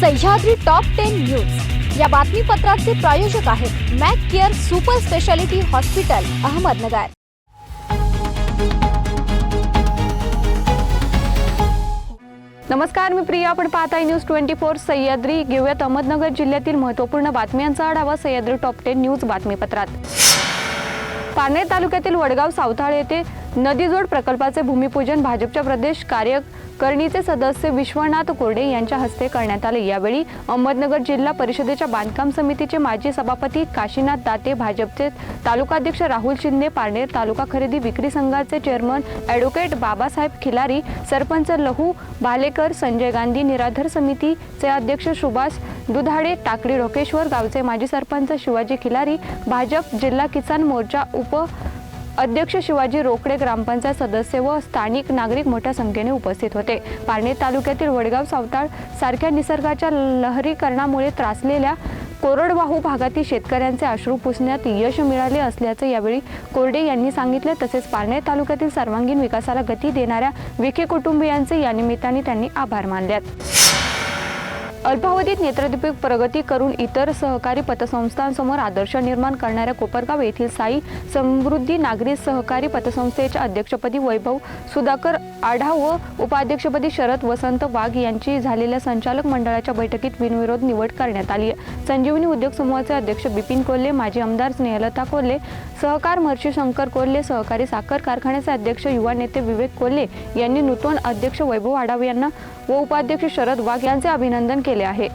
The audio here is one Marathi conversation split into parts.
सह्याद्री टॉप टेन न्यूज या बातमीपत्राचे प्रायोजक आहेत Mac Care super speciality hospital Ahmednagar. नमस्कार मी प्रिया. आपण पाहताय न्यूज ट्वेंटी फोर सह्याद्री. घेऊयात अहमदनगर जिल्ह्यातील महत्त्वपूर्ण बातम्यांचा आढावा सह्याद्री टॉप टेन न्यूज बातमीपत्रात. पारनेर तालुक्यातील वडगाव सावथाळ येथे नदीजोड प्रकल्पाचे भूमिपूजन भाजपच्या प्रदेश कार्यकारिणीचे सदस्य विश्वनाथ कोरडे यांच्या हस्ते करण्यात आले. यावेळी अहमदनगर जिल्हा परिषदेच्या बांधकाम समितीचे माजी सभापती काशीनाथ दाते भाजपचे तालुकाध्यक्ष राहुल शिंदे पारनेर तालुका खरेदी विक्री संघाचे चेअरमन ॲडव्होकेट बाबासाहेब खिलारी सरपंच लहू भालेकर संजय गांधी निराधार समितीचे अध्यक्ष सुभाष दुधाडे टाकडी रोकेश्वर गावचे माजी सरपंच शिवाजी खिलारी भाजप जिल्हा किसान मोर्चा उप अध्यक्ष शिवाजी रोकडे ग्रामपंचायत सदस्य व स्थानिक नागरिक मोठ्या संख्येने उपस्थित होते. पारनेर तालुक्यातील वडगाव सावताळ सारख्या निसर्गाच्या लहरीकरणामुळे त्रासलेल्या कोरडवाहू भागातील शेतकऱ्यांचे अश्रू पुसण्यात यश मिळाले असल्याचे यावेळी कोरडे यांनी सांगितले. तसेच पारनेर तालुक्यातील सर्वांगीण विकासाला गती देणाऱ्या विखे कुटुंबियांचे या निमित्ताने त्यांनी आभार मानल्यात. अल्पावधीत नेत्रदीपक प्रगती करून इतर सहकारी पतसंस्थांसमोर आदर्श निर्माण करणाऱ्या कोपरगाव येथील साई समृद्धी नागरी सहकारी पतसंस्थेच्या अध्यक्षपदी वैभव सुधाकर आढाव व उपाध्यक्षपदी शरद वसंत वाघ यांची झालेल्या संचालक मंडळाच्या बैठकीत बिनविरोध निवड करण्यात आली. आहे संजीवनी उद्योग समूहाचे अध्यक्ष बिपिन कोल्हे माजी आमदार स्नेहलता कोल्हे सहकार महर्षी शंकर कोल्हे सहकारी साखर कारखान्याचे अध्यक्ष युवा नेते विवेक कोल्हे यांनी नूतन अध्यक्ष वैभव आढाव यांना व उपाध्यक्ष शरद वाघ यांचे अभिनंदन केले. आहे.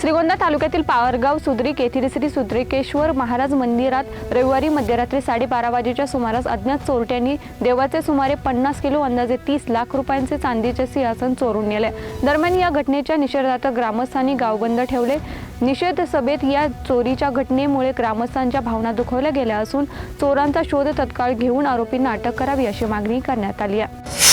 श्रीगोंदा तालुक्यातील पावरगाव सुद्रिक येथील श्री सुद्रिकेश्वर महाराज मंदिरात रविवारी मध्यरात्री साडेबारा वाजेच्या सुमारास अज्ञात चोरट्यांनी देवाचे सुमारे पन्नास किलो अंदाजे तीस लाख रुपयांचे चांदीचे सिंहासन चोरून नेले. दरम्यान या घटनेच्या निषेधार्थ ग्रामस्थांनी गावबंद ठेवले. निषेध सभेत या चोरीच्या घटनेमुळे ग्रामस्थांच्या भावना दुखवल्या गेल्या असून चोरांचा शोध तत्काळ घेऊन आरोपींना अटक करावी अशी मागणी करण्यात आली आहे.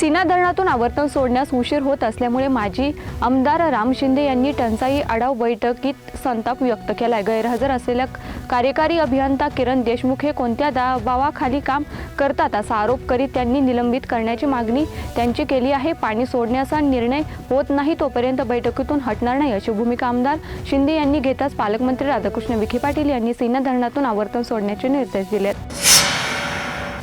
सीना धरणातून आवर्तन सोडण्यास उशीर होत असल्यामुळे माजी आमदार राम शिंदे यांनी टंचाई आढाव बैठकीत संताप व्यक्त केला. गैरहजर असलेल्या कार्यकारी अभियंता किरण देशमुख हे कोणत्या दबावाखाली काम करतात असा आरोप करीत त्यांनी निलंबित करण्याची मागणी त्यांची केली आहे. पाणी सोडण्याचा निर्णय होत नाही तोपर्यंत बैठकीतून हटणार नाही अशी भूमिका आमदार शिंदे यांनी घेताच पालकमंत्री राधाकृष्ण विखे पाटील यांनी सीना धरणातून आवर्तन सोडण्याचे निर्देश दिलेत.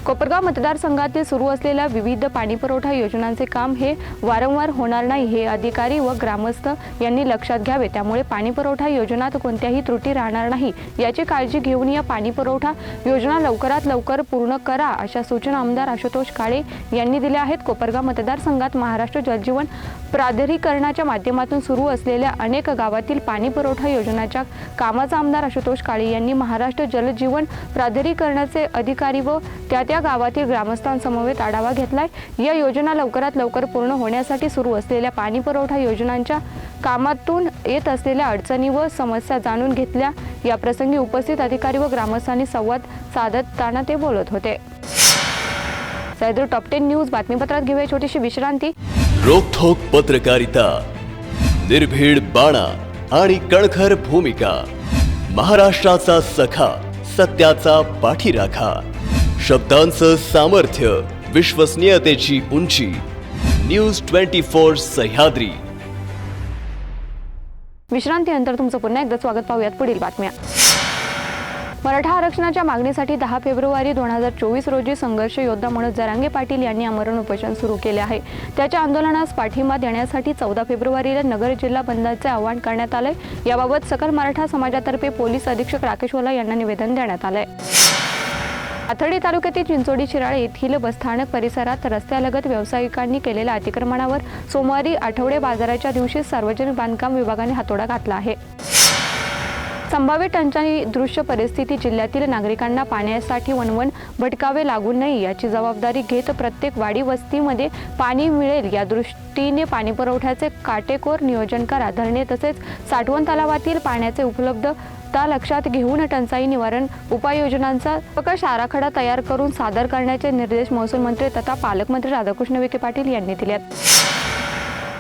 कोपरगाव मतदारसंघातील सुरू असलेल्या विविध पाणीपुरवठा योजनांचे काम हे वारंवार होणार नाही हे अधिकारी व ग्रामस्थ यांनी लक्षात घ्यावे. त्यामुळे पाणीपुरवठा योजनात कोणत्याही त्रुटी राहणार नाही. याची काळजी घेऊन या पाणीपुरवठा योजना लवकरात लवकर पूर्ण करा अशा सूचना आमदार आशुतोष काळे यांनी दिल्या आहेत. कोपरगाव मतदारसंघात महाराष्ट्र जलजीवन प्राधिकरणाच्या माध्यमातून सुरू असलेल्या अनेक गावातील पाणीपुरवठा योजनाच्या कामाचा आमदार आशुतोष काळे यांनी महाराष्ट्र जलजीवन प्राधिकरणाचे अधिकारी व त्या त्या गावातील ग्रामस्थांसमवेत आढावा घेतलाय. या योजना लवकरात लवकर पूर्ण होण्यासाठी सुरू असलेल्या पाणी पुरवठा योजनांच्या कामातून येत असलेल्या अडचणी व समस्या जाणून घेतल्या. या प्रसंगी उपस्थित अधिकारी व ग्रामस्थांनी संवाद साधताना ते बोलत होते. सैद्र टॉप टेन न्यूज बातमीपत्रात घेऊया छोटीशी विश्रांती. रोखोक पत्रकारिता निर्भीड बाणा आणि कणखर भूमिका महाराष्ट्राचा सखा सत्याचा पाठीराखा. शब्दांचं सामर्थ्य विश्वसनीयतेची उंची. न्यूज ट्वेंटी फोर सह्याद्री विश्रांतीनंतर तुमचं पुन्हा एकदा स्वागत पाहूयात पुढील बातम्या. मराठा आरक्षणाच्या मागणीसाठी दहा फेब्रुवारी दोन हजार चोवीस रोजी संघर्ष योद्धा मनोज जरांगे पाटील यांनी आमरण उपोषण सुरू केले आहे. त्याच्या आंदोलनास पाठिंबा देण्यासाठी चौदा फेब्रुवारीला नगर जिल्हा बंदचे आवाहन करण्यात आलंय. याबाबत सकल मराठा समाजातर्फे पोलीस अधीक्षक राकेश ओला यांना निवेदन देण्यात आलंय. आथर्डी तालुक्यातील चिंचोडी शिराळे येथील बसस्थानक परिसरात रस्त्यालगत व्यावसायिकांनी केलेल्या अतिक्रमणावर सोमवारी आठवडे बाजाराच्या दिवशी सार्वजनिक बांधकाम विभागाने हातोडा घातला आहे. संभाव्य टंचाई दृश्य परिस्थिती जिल्ह्यातील नागरिकांना पाण्यासाठी वणवण भटकावे लागू नये याची जबाबदारी घेत प्रत्येक वाडी वस्तीमध्ये पाणी मिळेल या दृष्टीने पाणीपुरवठ्याचे काटेकोर नियोजन करा. धरणे तसेच साठवण तलावातील पाण्याचे उपलब्ध त्या लक्षात घेऊन टंचाई निवारण उपाययोजनांचा प्रकाश आराखडा तयार करून सादर करण्याचे निर्देश महसूल मंत्री तथा पालकमंत्री राधाकृष्ण विखे पाटील यांनी दिले आहेत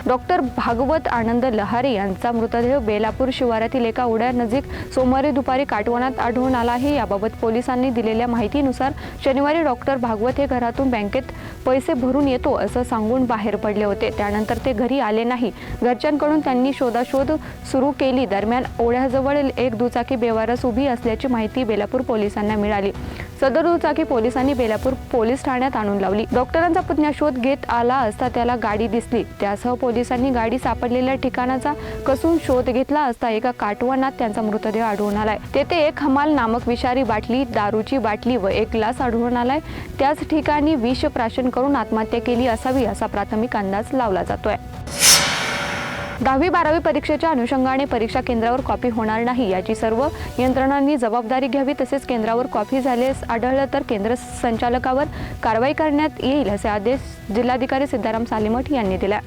डॉक्टर भागवत आनंद लहारे यांचा मृतदेह बेलापूर शिवारातील एका ओढ्यानजीक सोमवारी दुपारी काटवणात आढळून आला आहे. याबाबत पोलिसांनी दिलेल्या माहितीनुसार शनिवारी डॉक्टर भागवत हे घरातून बँकेत पैसे भरून येतो असं सांगून बाहेर पडले होते. त्यानंतर ते घरी आले नाही. घरच्यांकडून त्यांनी शोधाशोध सुरू केली. दरम्यान ओढ्याजवळ एक दुचाकी बेवारस उभी असल्याची माहिती बेलापूर पोलिसांना मिळाली. सदर दुचाकी पोलिसांनी बेलापूर पोलीस ठाण्यात आणून लावली. डॉक्टरांचा पुतण्या शोध घेत आला असता त्याला गाडी दिसली. त्यासह पोलिसांनी गाडी सापडलेल्या ठिकाणाचा कसून शोध घेतला असता एका काटवनात त्यांचा मृतदेह आढळून आलाय. तेथे एक हमाल नामक विषारी बाटली दारूची बाटली व एक ग्लास आढळून आलाय. त्याच ठिकाणी विष प्राशन करून आत्महत्या केली असावी असा प्राथमिक अंदाज लावला जातोय. दहावी बारावी परीक्षेच्या अनुषंगाने परीक्षा केंद्रावर कॉपी होणार नाही याची सर्व यंत्रणांनी जबाबदारी घ्यावी तसेच केंद्रावर कॉपी झाल्यास आढळलं तर केंद्र संचालकावर कारवाई करण्यात येईल असे आदेश जिल्हाधिकारी सिद्धाराम सालीमठ यांनी दिला.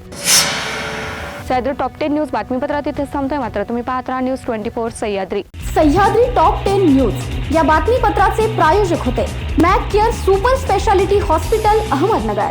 सह्याद्री टॉप टेन न्यूज बातमीपत्रात इथेच थांबतोय. मात्र तुम्ही पाहत राहा news twenty four Sahyadri. Sahyadri top ten news. या बातमीपत्राचे प्रायोजक होते Mac Care super speciality hospital Ahmednagar.